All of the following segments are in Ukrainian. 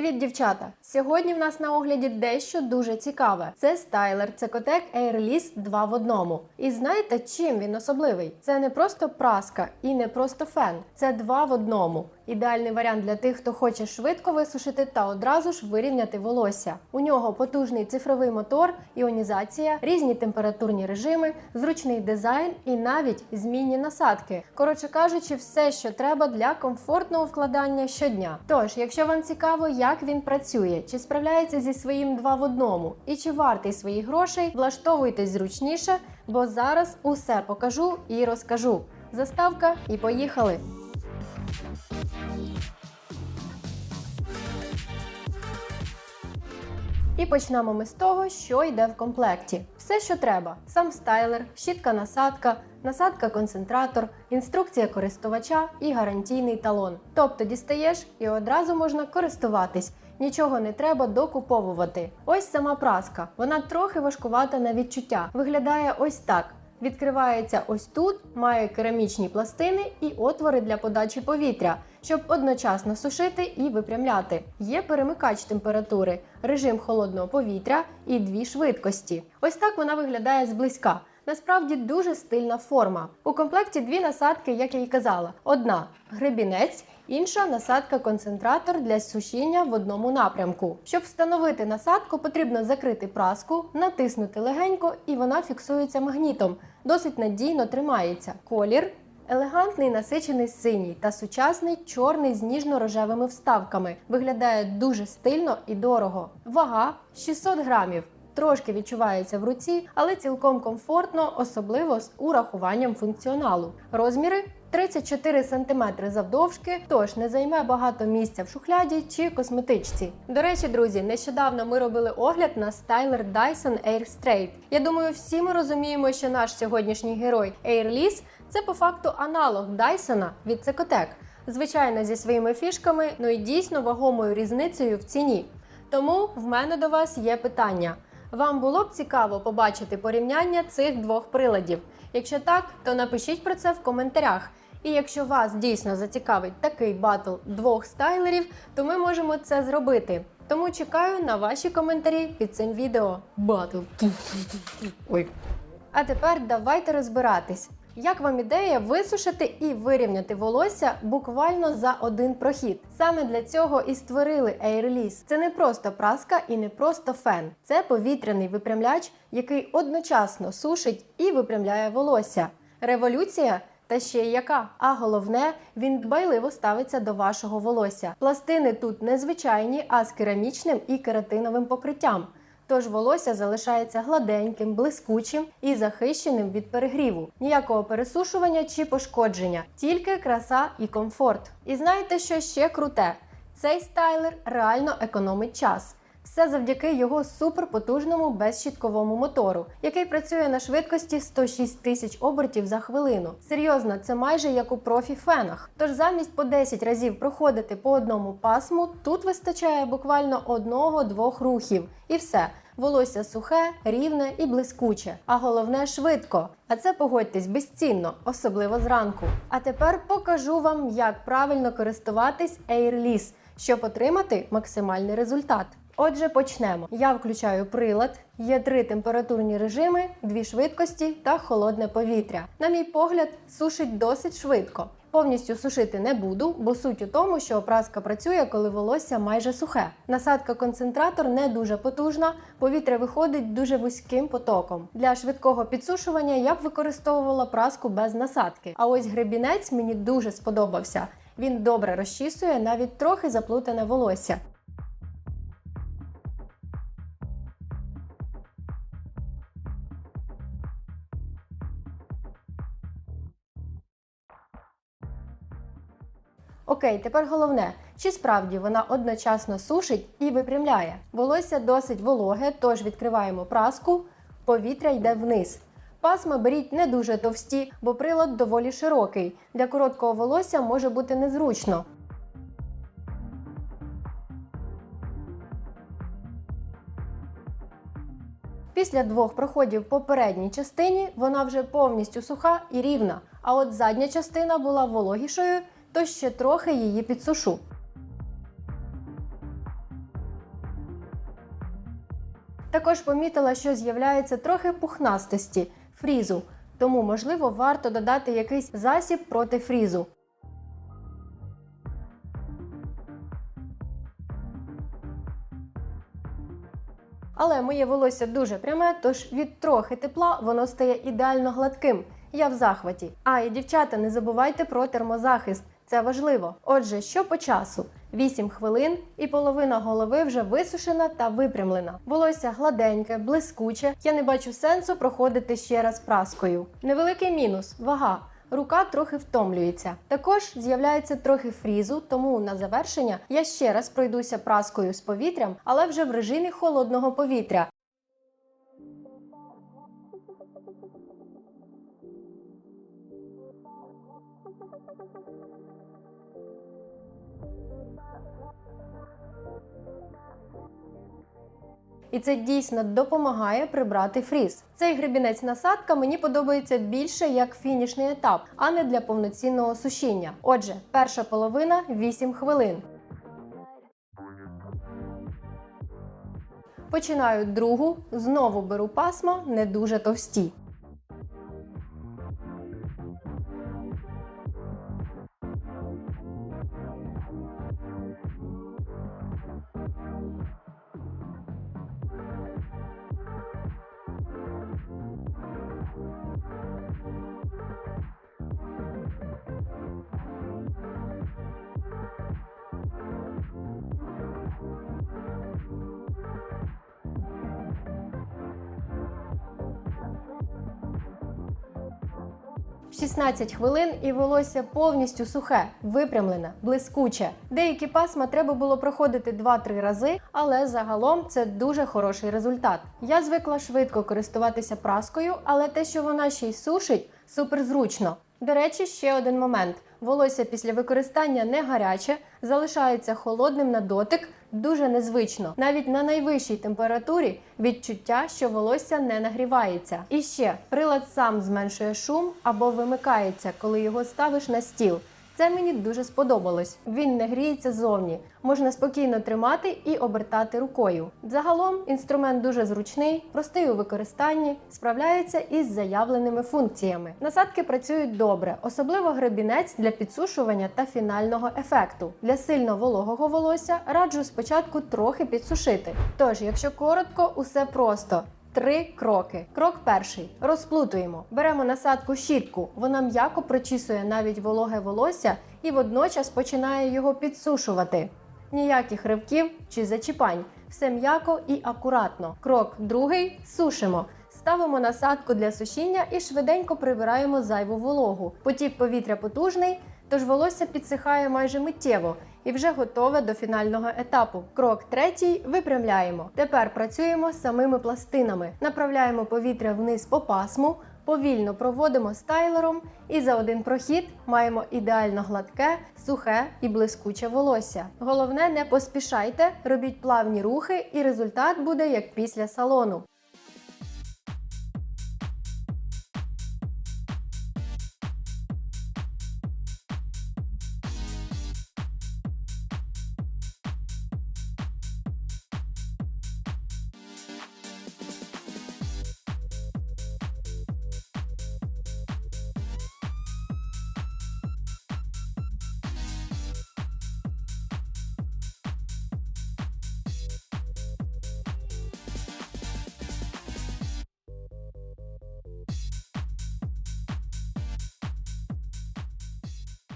Привіт, дівчата! Сьогодні в нас на огляді дещо дуже цікаве. Це стайлер Цекотек Airlist 2 в одному. І знаєте, чим він особливий? Це не просто праска і не просто фен. Це два в одному. Ідеальний варіант для тих, хто хоче швидко висушити та одразу ж вирівняти волосся. У нього потужний цифровий мотор, іонізація, різні температурні режими, зручний дизайн і навіть змінні насадки. Коротше кажучи, все, що треба для комфортного вкладання щодня. Тож, якщо вам цікаво, як він працює, чи справляється зі своїм два в одному і чи вартий своїх грошей, влаштовуйтесь зручніше, бо зараз усе покажу і розкажу. Заставка і поїхали! І почнемо ми з того, що йде в комплекті. Все, що треба: сам стайлер, щітка насадка, насадка концентратор, інструкція користувача і гарантійний талон. Тобто дістаєш і одразу можна користуватись. Нічого не треба докуповувати. Ось сама праска. Вона трохи важкувата на відчуття. Виглядає ось так. Відкривається ось тут, має керамічні пластини і отвори для подачі повітря, щоб одночасно сушити і випрямляти. Є перемикач температури, режим холодного повітря і дві швидкості. Ось так вона виглядає зблизька. Насправді дуже стильна форма. У комплекті дві насадки, як я й казала: одна гребінець, інша насадка-концентратор для сушіння в одному напрямку. Щоб встановити насадку, потрібно закрити праску, натиснути легенько, і вона фіксується магнітом. Досить надійно тримається. Колір. Елегантний насичений синій та сучасний чорний з ніжно-рожевими вставками. Виглядає дуже стильно і дорого. Вага 600 грамів. Трошки відчувається в руці, але цілком комфортно, особливо з урахуванням функціоналу. Розміри 34 см завдовжки, тож не займе багато місця в шухляді чи косметичці. До речі, друзі, нещодавно ми робили огляд на стайлер Dyson Air Straight. Я думаю, всі ми розуміємо, що наш сьогоднішній герой Airless – це по факту аналог Dyson від Cecotec. Звичайно, зі своїми фішками, ну і дійсно вагомою різницею в ціні. Тому в мене до вас є питання. Вам було б цікаво побачити порівняння цих двох приладів? Якщо так, то напишіть про це в коментарях. І якщо вас дійсно зацікавить такий батл двох стайлерів, то ми можемо це зробити. Тому чекаю на ваші коментарі під цим відео. Батл. Ой. А тепер давайте розбиратись. Як вам ідея висушити і вирівняти волосся буквально за один прохід? Саме для цього і створили Airless. Це не просто праска і не просто фен. Це повітряний випрямляч, який одночасно сушить і випрямляє волосся. Революція. Та ще яка. А головне, він дбайливо ставиться до вашого волосся. Пластини тут не звичайні, а з керамічним і кератиновим покриттям. Тож волосся залишається гладеньким, блискучим і захищеним від перегріву. Ніякого пересушування чи пошкодження, тільки краса і комфорт. І знаєте, що ще круте? Цей стайлер реально економить час. Все завдяки його суперпотужному безщітковому мотору, який працює на швидкості 106 тисяч обертів за хвилину. Серйозно, це майже як у профі-фенах. Тож замість по 10 разів проходити по одному пасму, тут вистачає буквально одного-двох рухів, і все. Волосся сухе, рівне і блискуче, а головне швидко. А це погодьтесь безцінно, особливо зранку. А тепер покажу вам, як правильно користуватись Airless, щоб отримати максимальний результат. Отже, почнемо. Я включаю прилад, є три температурні режими, дві швидкості та холодне повітря. На мій погляд, сушить досить швидко. Повністю сушити не буду, бо суть у тому, що опраска працює, коли волосся майже сухе. Насадка концентратор не дуже потужна, повітря виходить дуже вузьким потоком. Для швидкого підсушування я б використовувала праску без насадки. А ось гребінець мені дуже сподобався. Він добре розчісує навіть трохи заплутане волосся. Окей, тепер головне, чи справді вона одночасно сушить і випрямляє. Волосся досить вологе, тож відкриваємо праску, повітря йде вниз. Пасма беріть не дуже товсті, бо прилад доволі широкий. Для короткого волосся може бути незручно. Після двох проходів по передній частині вона вже повністю суха і рівна. А от задня частина була вологішою, то ще трохи її підсушу. Також помітила, що з'являється трохи пухнастості фрізу, тому можливо варто додати якийсь засіб проти фрізу. Але моє волосся дуже пряме, тож від трохи тепла воно стає ідеально гладким. Я в захваті. А і дівчата, не забувайте про термозахист. Це важливо. Отже, що по часу? 8 хвилин і половина голови вже висушена та випрямлена. Волосся гладеньке, блискуче. Я не бачу сенсу проходити ще раз праскою. Невеликий мінус вага. Рука трохи втомлюється. Також з'являється трохи фрізу, тому на завершення я ще раз пройдуся праскою з повітрям, але вже в режимі холодного повітря. І це дійсно допомагає прибрати фріз. Цей гребінець насадка мені подобається більше як фінішний етап, а не для повноцінного сушіння. Отже, перша половина 8 хвилин. Починаю другу, знову беру пасма, не дуже товсті. 16 хвилин і волосся повністю сухе, випрямлене, блискуче. Деякі пасма треба було проходити 2-3 рази, але загалом це дуже хороший результат. Я звикла швидко користуватися праскою, але те, що вона ще й сушить, супер зручно. До речі, ще один момент: волосся після використання не гаряче, залишається холодним на дотик, дуже незвично. Навіть на найвищій температурі відчуття, що волосся не нагрівається. І ще прилад сам зменшує шум або вимикається, коли його ставиш на стіл. Це мені дуже сподобалось. Він не гріється ззовні, можна спокійно тримати і обертати рукою. Загалом інструмент дуже зручний, простий у використанні, справляється із заявленими функціями. Насадки працюють добре, особливо гребінець для підсушування та фінального ефекту. Для сильно вологого волосся раджу спочатку трохи підсушити. Тож, якщо коротко, усе просто. Три кроки. Крок перший. Розплутуємо. Беремо насадку щітку. Вона м'яко прочісує навіть вологе волосся і водночас починає його підсушувати. Ніяких ривків чи зачіпань. Все м'яко і акуратно. Крок другий сушимо. Ставимо насадку для сушіння і швиденько прибираємо зайву вологу. Потік повітря потужний, тож волосся підсихає майже миттєво і вже готове до фінального етапу. Крок третій випрямляємо. Тепер працюємо з самими пластинами. Направляємо повітря вниз по пасму, повільно проводимо стайлером і за один прохід маємо ідеально гладке, сухе і блискуче волосся. Головне, не поспішайте, робіть плавні рухи, і результат буде як після салону.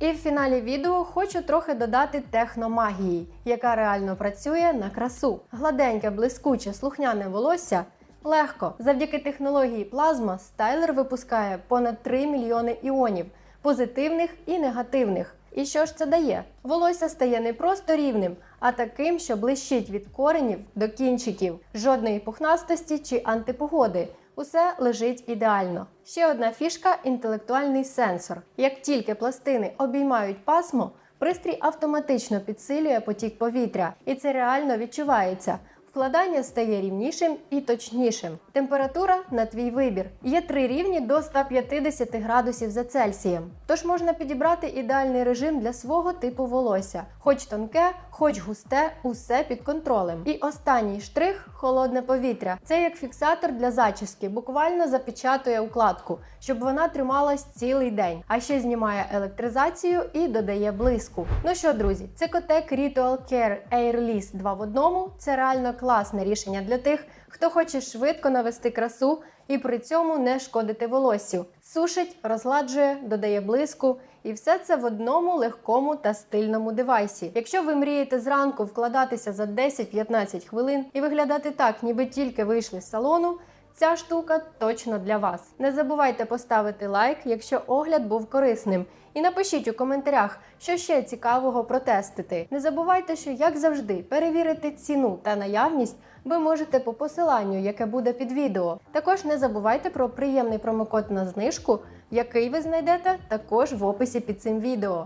І в фіналі відео хочу трохи додати техномагії, яка реально працює на красу. Гладеньке, блискуче, слухняне волосся. Легко. Завдяки технології плазма стайлер випускає понад 3 мільйони іонів, позитивних і негативних. І що ж це дає? Волосся стає не просто рівним, а таким, що блищить від коренів до кінчиків, жодної пухнастості чи антипогоди. Усе лежить ідеально. Ще одна фішка інтелектуальний сенсор. Як тільки пластини обіймають пасмо, пристрій автоматично підсилює потік повітря, і це реально відчувається. Вкладання стає рівнішим і точнішим. Температура на твій вибір. Є три рівні до 150 градусів за Цельсієм. Тож можна підібрати ідеальний режим для свого типу волосся, хоч тонке, хоч густе, усе під контролем. І останній штрих холодне повітря. Це як фіксатор для зачіски, буквально запечатує укладку, щоб вона трималась цілий день, а ще знімає електризацію і додає блиску. Ну що, друзі, це Котек Ritual Care Airless 2 в одному. Це реально класне рішення для тих, хто хоче швидко навести красу і при цьому не шкодити волоссю. Сушить, розгладжує, додає блиску. І все це в одному легкому та стильному девайсі. Якщо ви мрієте зранку вкладатися за 10-15 хвилин і виглядати так, ніби тільки вийшли з салону. Ця штука точно для вас. Не забувайте поставити лайк, якщо огляд був корисним. І напишіть у коментарях, що ще цікавого протестити. Не забувайте, що, як завжди, перевірити ціну та наявність ви можете по посиланню, яке буде під відео. Також не забувайте про приємний промокод на знижку, який ви знайдете також в описі під цим відео.